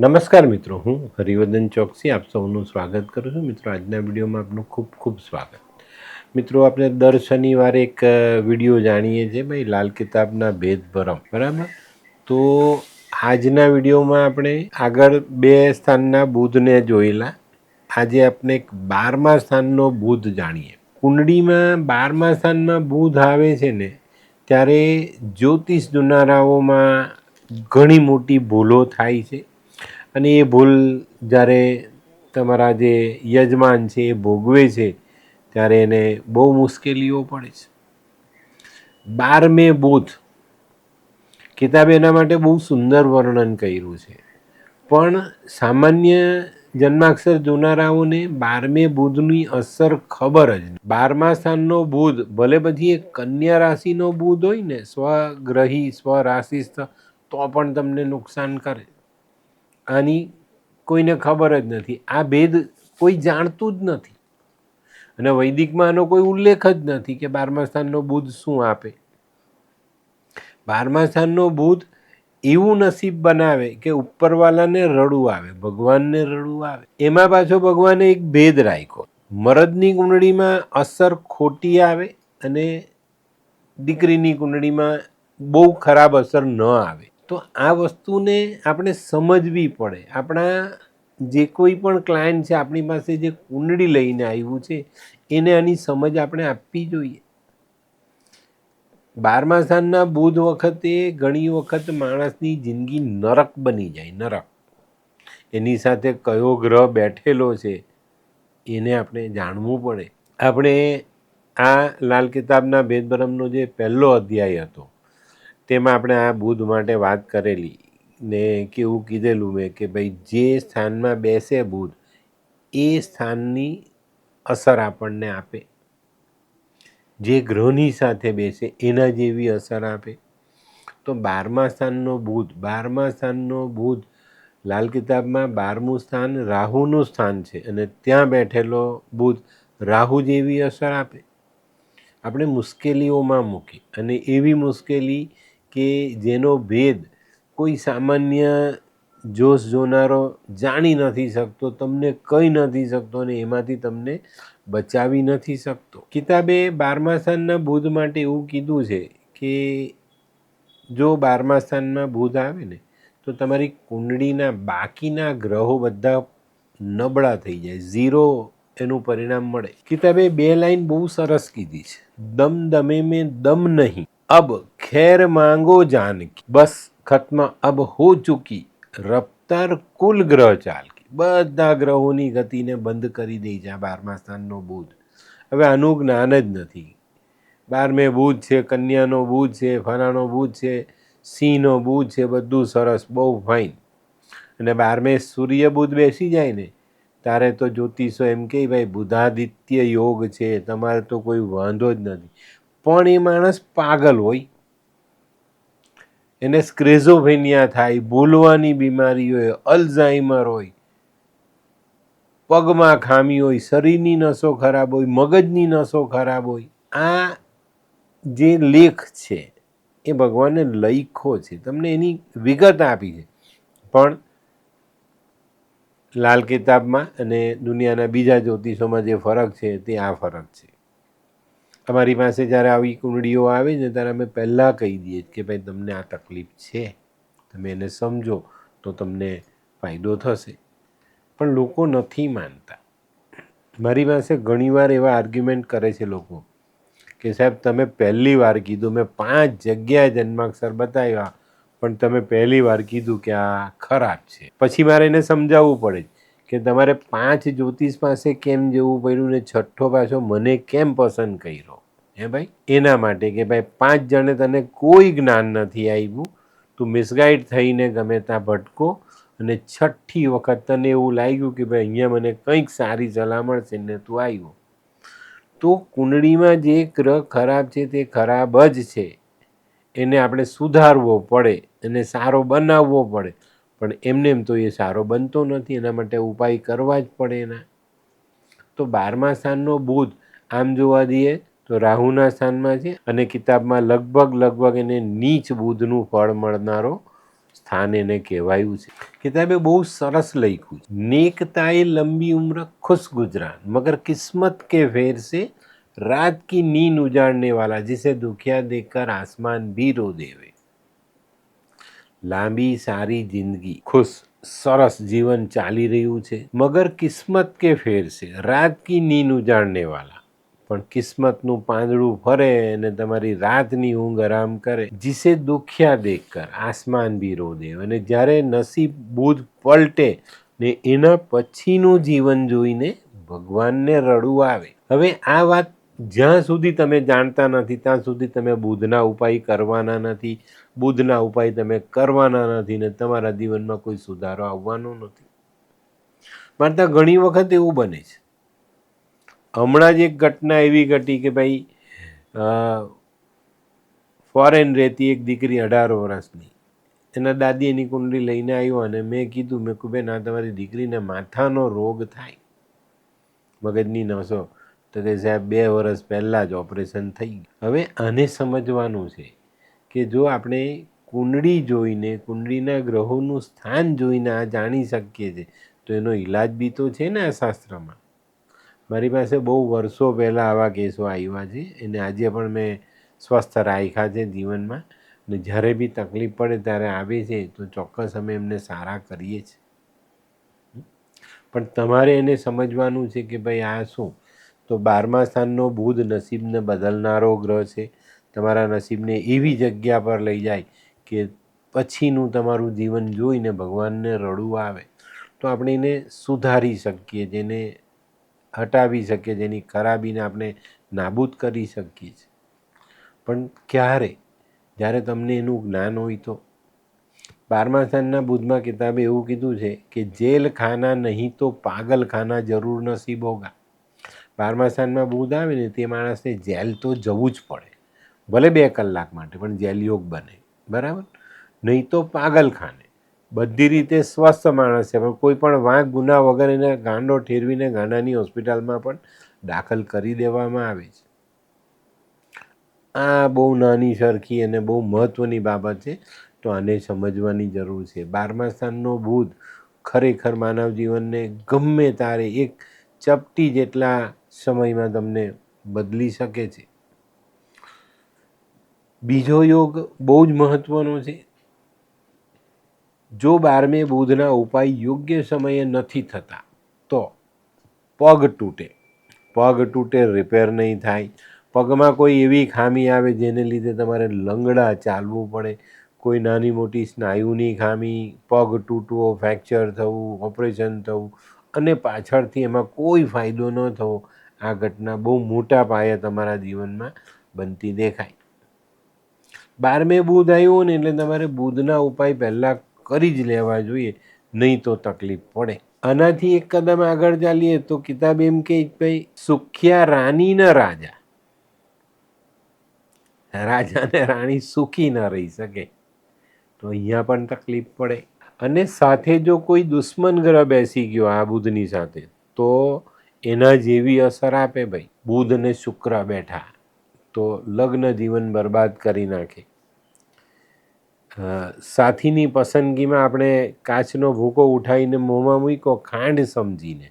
નમસ્કાર મિત્રો, હું હરિવર્ધન ચોકસી આપ સૌનું સ્વાગત કરું છું. મિત્રો, આજના વિડીયોમાં આપનું ખૂબ ખૂબ સ્વાગત. મિત્રો, આપણે દર શનિવારે એક વીડિયો જાણીએ છીએ ભાઈ, લાલ કિતાબના ભેદ ભરમ બરાબર? તો આજના વિડીયોમાં આપણે આગળ બે સ્થાનના બુધને જોયેલા. આજે આપણે એક બારમા સ્થાનનો બુધ જાણીએ. કુંડળીમાં બારમા સ્થાનમાં બુધ આવે છે ને, ત્યારે જ્યોતિષ જોનારાઓમાં ઘણી મોટી ભૂલો થાય છે. અને એ ભૂલ જ્યારે તમારા જે યજમાન છે, એ ભોગવે છે, ત્યારે એને બહુ મુશ્કેલીઓ પડે છે. બારમે બુધ. કિતાબે એના માટે બહુ સુંદર વર્ણન કર્યું છે. પણ સામાન્ય જન્માક્ષર જોનારાઓને બારમે બુધની અસર ખબર જ નહીં બારમા સ્થાનનો બુધ ભલે પછી એ કન્યા રાશિનો બુધ હોય ને, સ્વગ્રહી, સ્વરાશિસ્થ, તો પણ તમને નુકસાન કરે. આની કોઈને ખબર જ નથી. આ ભેદ કોઈ જાણતું જ નથી. અને વૈદિકમાં આનો કોઈ ઉલ્લેખ જ નથી કે બારમા સ્થાનનો બુધ શું આપે. બારમા સ્થાનનો બુધ એવું નસીબ બનાવે કે ઉપરવાલાને રડવું આવે, ભગવાનને રડવું આવે. એમાં પાછો ભગવાને એક ભેદ રાખ્યો. મરદની કુંડળીમાં અસર ખોટી આવે અને દીકરીની કુંડળીમાં બહુ ખરાબ અસર ન આવે. તો આ વસ્તુને આપણે સમજવી પડે. આપણા જે કોઈ પણ ક્લાયન્ટ છે, આપણી પાસે જે કુંડળી લઈને આવ્યું છે, એને આની સમજ આપણે આપવી જોઈએ. બારમા સ્થાનના બુધ વખતે ઘણી વખત માણસની જિંદગી નરક બની જાય, નરક. એની સાથે કયો ગ્રહ બેઠેલો છે, એને આપણે જાણવું પડે. આપણે આ લાલ કિતાબના ભેદભરમનો જે પહેલો અધ્યાય હતો તેમાં આપણે આ બુધ માટે વાત કરેલી ને કેવું કીધેલું મેં કે ભાઈ જે સ્થાનમાં બેસે બુધ એ સ્થાનની અસર આપણને આપે. જે ગ્રહની સાથે બેસે એના જેવી અસર આપે. તો બારમા સ્થાનનો બુધ બારમા સ્થાનનો બુધ લાલ કિતાબમાં બારમું સ્થાન રાહુનું સ્થાન છે અને ત્યાં બેઠેલો બુધ રાહુ જેવી અસર આપે. આપણે મુશ્કેલીઓમાં મૂકી અને એવી મુશ્કેલી કે જેનો ભેદ કોઈ સામાન્ય જોશ જોનારો જાણી નથી શકતો, તમને કહી નથી શકતો અને એમાંથી તમને બચાવી નથી શકતો. કિતાબે બારમા સ્થાનના બુધ માટે એવું કીધું છે કે જો બારમા સ્થાનમાં બુધ આવે ને, તો તમારી કુંડળીના બાકીના ગ્રહો બધા નબળા થઈ જાય, ઝીરો એનું પરિણામ મળે. કિતાબે બે લાઈન બહુ સરસ કીધી છે. દમ દમે મેં દમ નહીં. અબ ખેર માંગો જાનકી બસ ખત્મ અબ હો ચૂકી રફતાર કુલ ગ્રહ ચાલકી બધા ગ્રહોની ગતિને બંધ કરી દે છે આ બારમા સ્થાનનો બુધ। હવે આનું જ્ઞાન જ નથી। બારમે બુધ છે, કન્યાનો બુધ છે, ફલાણો બુધ છે, સિંહનો બુધ છે, બધું સરસ, બહુ ફાઇન અને બારમે સૂર્ય બુધ બેસી જાય ને, તારે તો જ્યોતિષો એમ કે ભાઈ બુધાદિત્ય યોગ છે, તમારે તો કોઈ વાંધો જ નથી. પણ એ માણસ પાગલ હોય. એને સ્ક્રેઝોફેનિયા થાય, ભૂલવાની બીમારી હોય, અલ્ઝાઇમર હોય, પગમાં ખામી હોય, શરીરની નસો ખરાબ હોય, મગજની નસો ખરાબ હોય, આ જે લેખ છે એ ભગવાને લખ્યો છે. તમને એની વિગત આપી છે. પણ લાલ કિતાબમાં અને દુનિયાના બીજા જ્યોતિષોમાં જે ફરક છે તે આ ફરક છે. તમારી પાસે જ્યારે આવી કુંડળીઓ આવે ને, ત્યારે અમે પહેલાં કહી દઈએ કે ભાઈ, તમને આ તકલીફ છે. તમે એને સમજો, તો તમને ફાયદો થશે. પણ લોકો નથી માનતા. મારી પાસે ઘણીવાર એવા આર્ગ્યુમેન્ટ કરે છે લોકો કે, સાહેબ, તમે પહેલી વાર કીધું, મેં પાંચ જગ્યાએ જન્માક્ષર બતાવ્યા, પણ તમે પહેલી વાર કીધું કે આ ખરાબ છે. પછી મારે એને સમજાવવું પડે. કે તમારે પાંચ જ્યોતિષ પાસે કેમ જવું પડ્યું ને છઠ્ઠો પાછો મને કેમ પસંદ કર્યો? હે ભાઈ? એના માટે કે ભાઈ પાંચ જણે તને કોઈ જ્ઞાન નથી આવ્યું તું મિસગાઈડ થઈને ગમે ત્યાં ભટકો અને છઠ્ઠી વખત તને એવું લાગ્યું કે ભાઈ અહીંયા મને કંઈક સારી સલામણ છે ને તું આવ્યો તો કુંડળીમાં જે ગ્રહ ખરાબ છે તે ખરાબ જ છે. એને આપણે સુધારવો પડે, એને સારો બનાવવો પડે. પણ એમને એમ તો એ સારો બનતો નથી, એના માટે ઉપાય કરવા જ પડે એના. તો બારમા સ્થાનનો બુધ, આમ જોવા દઈએ તો રાહુના સ્થાનમાં છે અને કિતાબમાં લગભગ લગભગ એને નીચ બુધનું ફળ મળનારો સ્થાન એને કહેવાયું છે. કિતાબે બહુ સરસ લખ્યું છે. નેકતાએ લંબી ઉંમર ખુશ ગુજરાન મગર કિસ્મત કે ફેરસે રાત કી નીંદ ઉજાડને વાલા જિસે દુખિયા દેખકર આસમાન ભી રો દેવે. લાંબી, સારી જિંદગી, ખુશ, સરસ જીવન ચાલી રહ્યું છે. મગર કિસ્મત કે ફેર છે? રાત કી નીંદ ઉજાડને વાલા. પણ કિસ્મતનું પાંદડું ફરે અને તમારી રાતની ઊંઘ આરામ કરે, જીસે દુખ્યા દેખકર, આસમાન બી રો દે અને જ્યારે નસીબ બુધ પલટે ને એના પછીનું જીવન જોઈને ભગવાનને રડવું આવે. હવે આ વાત જ્યાં સુધી તમે જાણતા નથી, ત્યાં સુધી તમે બુધના ઉપાય કરવાના નથી. બુધના ઉપાય તમે કરવાના નથી ને તમારા જીવનમાં કોઈ સુધારો આવવાનો નથી. મારતા ઘણી વખત એવું બને છે. હમણાં જ એક ઘટના એવી ઘટી કે ભાઈ ફોરેન રહેતી એક દીકરી અઢાર વર્ષની. એના દાદી એની કુંડલી લઈને આવ્યો અને મેં કીધું, મેં કહું બેન, આ તમારી દીકરીને માથાનો રોગ થાય. મગજની નસો. તો કે સાહેબ બે વર્ષ પહેલાં જ ઓપરેશન થઈ ગયું. હવે આને સમજવાનું છે કે જો આપણે કુંડળી જોઈને, કુંડળીના ગ્રહોનું સ્થાન જોઈને આ જાણી શકીએ છીએ, તો એનો ઈલાજ બી તો છે ને આ શાસ્ત્રમાં. મારી પાસે બહુ વર્ષો પહેલાં આવા કેસો આવ્યા છે અને આજે પણ મેં સ્વસ્થ રાખ્યા છે જીવનમાં. ને જ્યારે બી તકલીફ પડે ત્યારે આવે છે, તો ચોક્કસ અમે એમને સારા કરીએ છીએ. પણ તમારે એને સમજવાનું છે કે ભાઈ આ શું? તો બારમા સ્થાનનો બુધ નસીબને બદલનારો ગ્રહ છે. તમારા નસીબને એવી જગ્યા પર લઈ જાય કે પછીનું તમારું જીવન જોઈને ભગવાનને રડવું આવે. તો આપણે એને સુધારી શકીએ, જેને હટાવી શકીએ, જેની ખરાબીને આપણે નાબૂદ કરી શકીએ છીએ. પણ ક્યારે? જ્યારે તમને એનું જ્ઞાન હોય તો. બારમા સ્થાનના બુધમાં કિતાબે એવું કીધું છે કે જેલ ખાના નહીં તો પાગલ ખાના જરૂર નસીબ હોગા. બારમા સ્થાનમાં આવે ને તે માણસને જેલ તો જવું જ પડે. ભલે બે કલાક માટે, પણ જેલ યોગ બને. બરાબર? નહીં તો પાગલખાને બધી રીતે સ્વસ્થ માણસ છે. પણ કોઈ પણ વાંક, ગુના વગર એને ગાંડો ઠેરવીને ગાંડાની હોસ્પિટલમાં પણ દાખલ કરી દેવામાં આવે છે. આ બહુ નાની સરખી અને બહુ મહત્ત્વની બાબત છે. તો આને સમજવાની જરૂર છે. બારમા સ્થાનનો બુધ ખરેખર માનવ જીવનને ગમે તારે એક ચપટી જેટલા સમયમાં તમને બદલી શકે છે. બીજો યોગ બહુ જ મહત્ત્વનો છે. જો બારમે બુધના ઉપાય યોગ્ય સમયે નથી થતા, તો પગ તૂટે. પગ તૂટે રિપેર નહીં થાય. પગમાં કોઈ એવી ખામી આવે જેને લીધે તમારે લંગડા ચાલવું પડે. કોઈ નાની મોટી સ્નાયુની ખામી, પગ તૂટવો, ફ્રેક્ચર થવું, ઓપરેશન થવું, અને પાછળથી એમાં કોઈ ફાયદો ન થવો. આ ઘટના બહુ મોટા પાયે તમારા જીવનમાં બનતી દેખાય. બારમે બુધ આવ્યો ને એટલે તમારે બુધના ઉપાય પહેલાં કરી જ લેવા જોઈએ, નહીં તો તકલીફ પડે. આનાથી એક કદમ આગળ ચાલીએ તો કિતાબ એમ કે ભાઈ, સુખ્યા રાણીના રાજા. રાજા ને રાણી સુખી ન રહી શકે. તો અહીંયા પણ તકલીફ પડે. અને સાથે જો કોઈ દુશ્મન ગ્રહ બેસી ગયો આ બુધની સાથે, તો એના જેવી અસર આપે ભાઈ? બુધ અને શુક્ર બેઠા. તો લગ્ન જીવન બરબાદ કરી નાખે. સાથીની પસંદગીમાં આપણે કાચનો ભૂકો ઉઠાવીને મોંમાં મૂક્યો, ખાંડ સમજીને.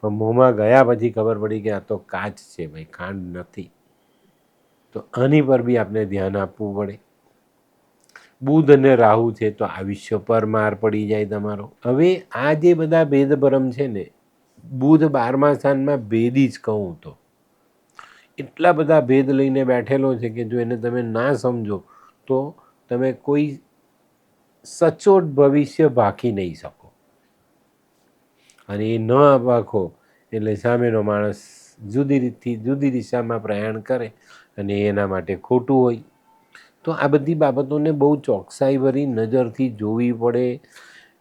પણ મોંમાં ગયા પછી ખબર પડી કે આ તો કાચ છે ભાઈ, ખાંડ નથી. તો આની પર બી આપણે ધ્યાન આપવું પડે. બુધ અને રાહુ છે તો આયુષ્ય પર માર પડી જાય તમારો. હવે આ જે બધા ભેદભરમ છે ને બુધ બારમા સ્થાનમાં ભેદી જ કહું તો. એટલા બધા ભેદ લઈને બેઠેલો છે કે જો એને તમે ના સમજો, તો તમે કોઈ સચોટ ભવિષ્ય ભાખી નહીં શકો. અને એ ન ભાખો એટલે સામેનો માણસ જુદી રીતથી જુદી દિશામાં પ્રયાણ કરે અને એના માટે ખોટું હોય. તો આ બધી બાબતોને બહુ ચોકસાઈભરી નજરથી જોવી પડે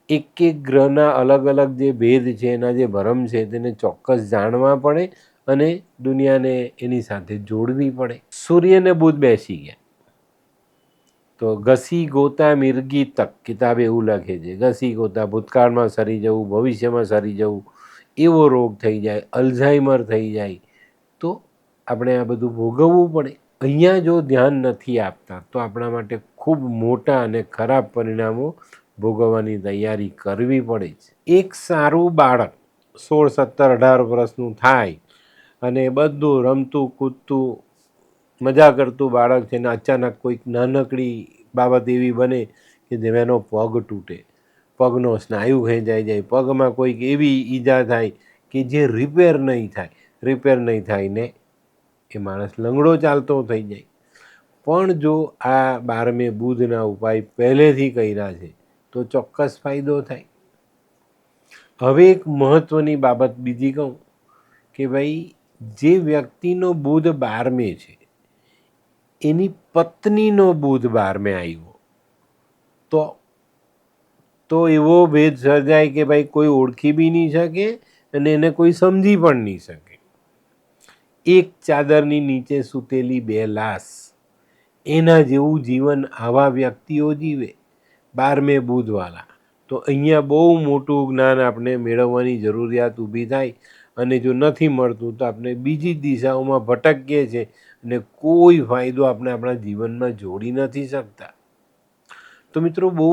એક એક ગ્રહના અલગ અલગ જે ભેદ છે, એના જે ભરમ છે, તેને ચોક્કસ જાણવા પડે અને દુનિયાને એની સાથે જોડવી પડે. સૂર્યને બુધ બેસી ગયા. તો ઘસી ગોતા મિર્ગી તક, કિતાબ એવું લખે છે ઘસી ગોતા ભૂતકાળમાં સરી જવું, ભવિષ્યમાં સરી જવું, એવો રોગ થઈ જાય, અલ્ઝાઇમર થઈ જાય. તો આપણે આ બધું ભોગવવું પડે. અહીંયા જો ધ્યાન નથી આપતા, તો આપણા માટે ખૂબ મોટા અને ખરાબ પરિણામો ભોગવવાની તૈયારી કરવી પડે છે. એક સારું બાળક સોળ, સત્તર, અઢાર વર્ષનું થાય અને બધું રમતું, કૂદતું, મજા કરતું બાળક છે ને અચાનક કોઈક નાનકડી બાબત એવી બને કે જેનો પગ તૂટે. પગનો સ્નાયુ ખેંચાઈ જાય. પગમાં કોઈક એવી ઈજા થાય કે જે રિપેર નહીં થાય. રિપેર નહીં થાય ને એ માણસ લંગડો ચાલતો થઈ જાય. પણ જો આ બારમે બુધના ઉપાય પહેલેથી કર્યા છે તો ચોક્કસ ફાયદો થાય. હવે એક મહત્ત્વની બાબત બીજી કહું કે ભાઈ, જે વ્યક્તિનો બુધ બારમે છે, એની પત્નીનો બુધ બારમે આવ્યો. તો તો એવો ભેદ સર્જાય કે ભાઈ કોઈ ઓળખી બી નહીં શકે અને એને કોઈ સમજી પણ નહીં શકે. એક ચાદરની નીચે સૂતેલી બે લાશ, એના જેવું જીવન આવા વ્યક્તિઓ જીવે. બારમે બુધવાળા તો અહીંયા બહુ મોટું જ્ઞાન આપણે મેળવવાની જરૂરિયાત ઊભી થાય અને જો નથી મળતું તો આપણે બીજી દિશાઓમાં ભટકીએ છીએ અને કોઈ ફાયદો આપણે આપણા જીવનમાં જોડી નથી શકતા. તો મિત્રો બહુ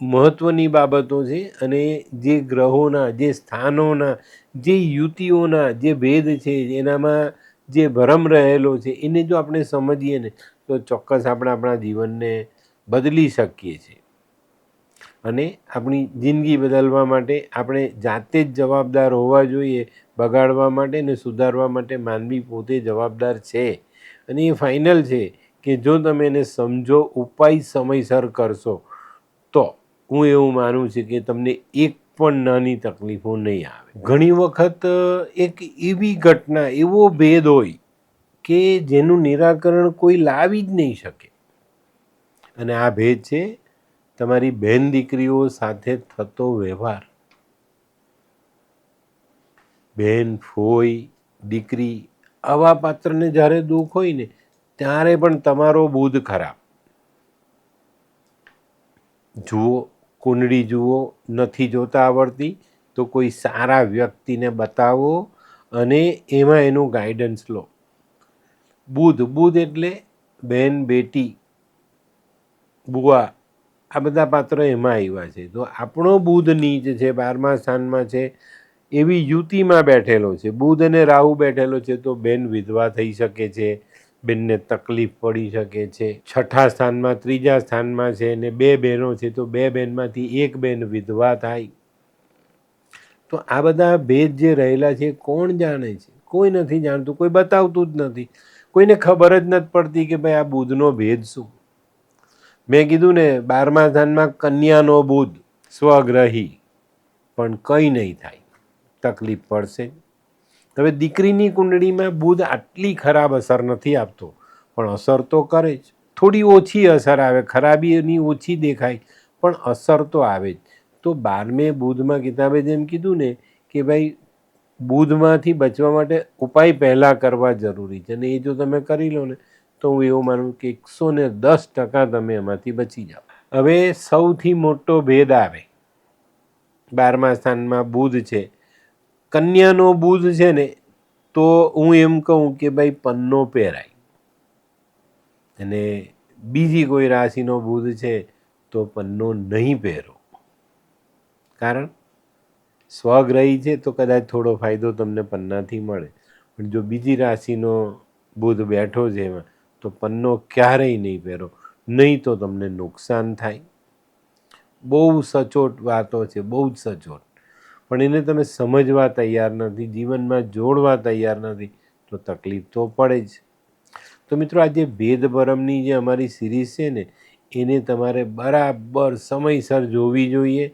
મહત્ત્વની બાબતો છે અને જે ગ્રહોના, જે સ્થાનોના, જે યુતિઓના, જે ભેદ છે એનામાં જે ભરમ રહેલો છે એને જો આપણે સમજીએ ને તો ચોક્કસ આપણે આપણા જીવનને બદલી શકીએ છીએ. અને આપણી જિંદગી બદલવા માટે આપણે જાતે જ જવાબદાર હોવા જોઈએ, બગાડવા માટે ને સુધારવા માટે માનવી પોતે જવાબદાર છે. અને એ ફાઇનલ છે કે જો તમે એને સમજો, ઉપાય સમયસર કરશો, તો હું એવું માનું છું કે તમને એક પણ નાની તકલીફો નહીં આવે. ઘણી વખત એક એવી ઘટના, એવો ભેદ હોય કે જેનું નિરાકરણ કોઈ લાવી જ નહીં શકે. અને આ ભેદ છે તમારી બહેન દીકરીઓ સાથે થતો વ્યવહાર. બહેન ફોઈ, દીકરી આવા પાત્રને જ્યારે દુઃખ હોય ને, ત્યારે પણ તમારો બુધ ખરાબ. જુઓ, કુંડળી જુઓ, નથી જોતા આવડતી, તો કોઈ સારા વ્યક્તિને બતાવો અને એમાં એનું ગાઈડન્સ લો. બુધ બુધ એટલે બેન, બેટી, બુઆ આ બધા પાત્રો એમાં આવ્યા છે. તો આપણો બુધ નીચ છે, બારમા સ્થાનમાં છે, એવી યુતિમાં બેઠેલો છે. બુધ અને રાહુ બેઠેલો છે તો બેન વિધવા થઈ શકે છે, બેનને તકલીફ પડી શકે છે. છઠ્ઠા સ્થાનમાં ત્રીજા સ્થાનમાં છે ને બે બહેનો છે તો બે બહેનમાંથી એક બેન વિધવા થાય. તો આ બધા ભેદ જે રહેલા છે કોણ જાણે છે? કોઈ નથી જાણતું, કોઈ બતાવતું જ નથી. કોઈને ખબર જ નથી પડતી કે ભાઈ આ બુધનો ભેદ શું? મેં કીધું ને, બારમા સ્થાનમાં કન્યાનો બુધ સ્વગ્રહી. પણ કંઈ નહીં થાય. તકલીફ પડશે. હવે દીકરીની કુંડળીમાં બુધ આટલી ખરાબ અસર નથી આપતો. પણ અસર તો કરે જ. થોડી ઓછી અસર આવે ખરાબી એની ઓછી દેખાય. પણ અસર તો આવે જ. તો બારમે બુધમાં કિતાબે જેમ કીધું ને કે ભાઈ, બુધમાંથી બચવા માટે ઉપાય પહેલાં કરવા જરૂરી છે. અને એ જો તમે કરી લો ને તો હું એવું માનું કે એકસો ને દસ ટકા તમે એમાંથી બચી જાઓ. હવે સૌથી મોટો ભેદ આવે. બારમા સ્થાનમાં બુધ છે. કન્યાનો બુધ છે ને, તો હું એમ કહું કે ભાઈ પન્નો પહેરાય. અને બીજી કોઈ રાશિનો બુધ છે, તો પન્નો નહીં પહેરો. કારણ સ્વગ્રહી છે, તો કદાચ થોડો ફાયદો તમને પન્નાથી મળે. પણ જો બીજી રાશિનો બુધ બેઠો છે એમાં તો પન્નો ક્યારેય નહીં પહેરો, નહીં તો તમને નુકસાન થાય. બહુ સચોટ વાતો છે, બહુ જ સચોટ. પણ એને તમે સમજવા તૈયાર નથી, જીવનમાં જોડવા તૈયાર નથી, તો તકલીફ તો પડે જ. તો મિત્રો, આ જે ભેદભરમની જે અમારી સિરીઝ છે ને, એને તમારે બરાબર સમયસર જોવી જોઈએ,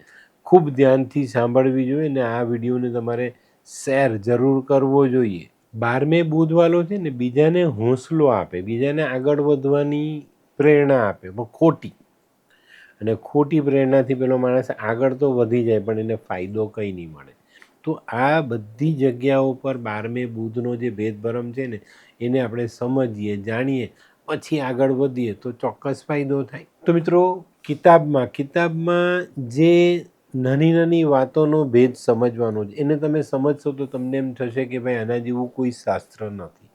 ખૂબ ધ્યાનથી સાંભળવી જોઈએ ને આ વિડીયોને તમારે શેર જરૂર કરવો જોઈએ. બારમે બુધવાલો છે ને, બીજાને હોંસલો આપે, બીજાને આગળ વધવાની પ્રેરણા આપે, પણ ખોટી. અને ખોટી પ્રેરણાથી પેલો માણસ આગળ તો વધી જાય, પણ એને ફાયદો કંઈ નહીં મળે. તો આ બધી જગ્યાઓ પર બારમે બુધનો જે ભેદભરમ છે ને, એને આપણે સમજીએ, જાણીએ, પછી આગળ વધીએ તો ચોક્કસ ફાયદો થાય. તો મિત્રો, કિતાબમાં કિતાબમાં જે નાની નાની વાતોનો ભેદ સમજવાનો છે એને તમે સમજશો તો તમને એમ થશે કે ભાઈ આના જેવું કોઈ શાસ્ત્ર નથી.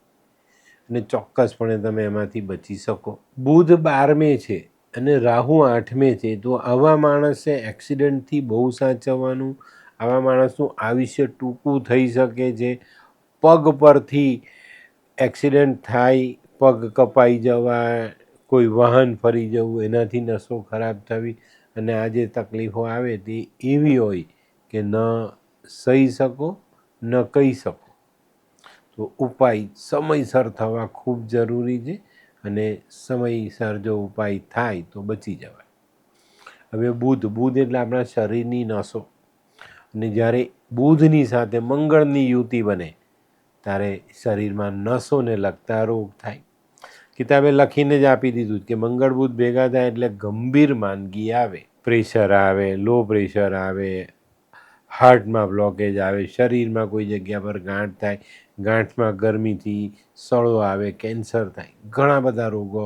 અને ચોક્કસપણે તમે એમાંથી બચી શકો. બુધ બારમે છે અને રાહુ આઠમે છે. તો આવા માણસે એક્સિડન્ટથી બહુ સાચવવાનું, આવા માણસનું આયુષ્ય ટૂંકું થઈ શકે છે. પગ પરથી એક્સિડન્ટ થાય, પગ કપાઈ જવા કોઈ વાહન ફરી જવું, એનાથી નસો ખરાબ થવી અને આ જે તકલીફો આવે તે એવી હોય કે ન સહી શકો, ન કહી શકો. તો ઉપાય સમયસર થવા ખૂબ જરૂરી છે અને સમયસર જો ઉપાય થાય તો બચી જવાય. હવે બુધ બુધ એટલે આપણા શરીરની નસો. અને જ્યારે બુધની સાથે મંગળની યુતિ બને, ત્યારે શરીરમાં નસોને લગતા રોગ થાય. કિતાબે લખીને જ આપી દીધું કે મંગળ બુધ ભેગા થાય એટલે ગંભીર માંદગી આવે. પ્રેશર આવે, લો પ્રેશર આવે, હાર્ટમાં બ્લોકેજ આવે, શરીરમાં કોઈ જગ્યા પર ગાંઠ થાય, ગાંઠમાં ગરમીથી સળો આવે કેન્સર થાય, ઘણા બધા રોગો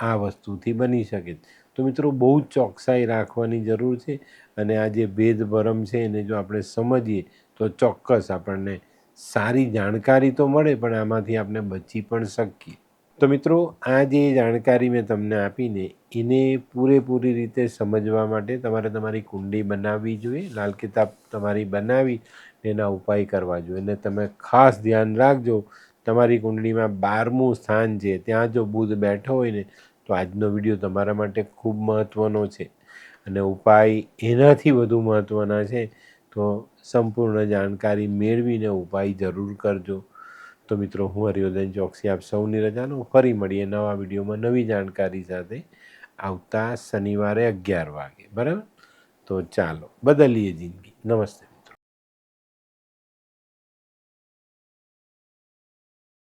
આ વસ્તુથી બની શકે તો મિત્રો બહુ જ ચોકસાઈ રાખવાની જરૂર છે અને આ જે ભેદભરમ છે એને જો આપણે સમજીએ તો ચોક્કસ આપણને સારી જાણકારી તો મળે પણ આમાંથી આપણે બચી પણ શકીએ. તો મિત્રો, આ જે જાણકારી મેં તમને આપીને, એને પૂરેપૂરી રીતે સમજવા માટે તમારે તમારી કુંડી બનાવવી જોઈએ, લાલ કિતાબ તમારી બનાવી એના ઉપાય કરવા જોઈએ. અને તમે ખાસ ધ્યાન રાખજો, તમારી કુંડળીમાં બારમું સ્થાન છે, ત્યાં જો બુધ બેઠો હોય ને, તો આજનો વીડિયો તમારા માટે ખૂબ મહત્ત્વનો છે. અને ઉપાય એનાથી વધુ મહત્ત્વના છે, તો સંપૂર્ણ જાણકારી મેળવીને ઉપાય જરૂર કરજો. તો મિત્રો હું હરિયોદન ચોકસી આપ સૌની રજાનો ફરી મળીએ નવા વિડીયોમાં નવી જાણકારી સાથે આવતા શનિવારે અગિયાર વાગે. બરાબર? તો ચાલો, બદલીએ જિંદગી. નમસ્તે.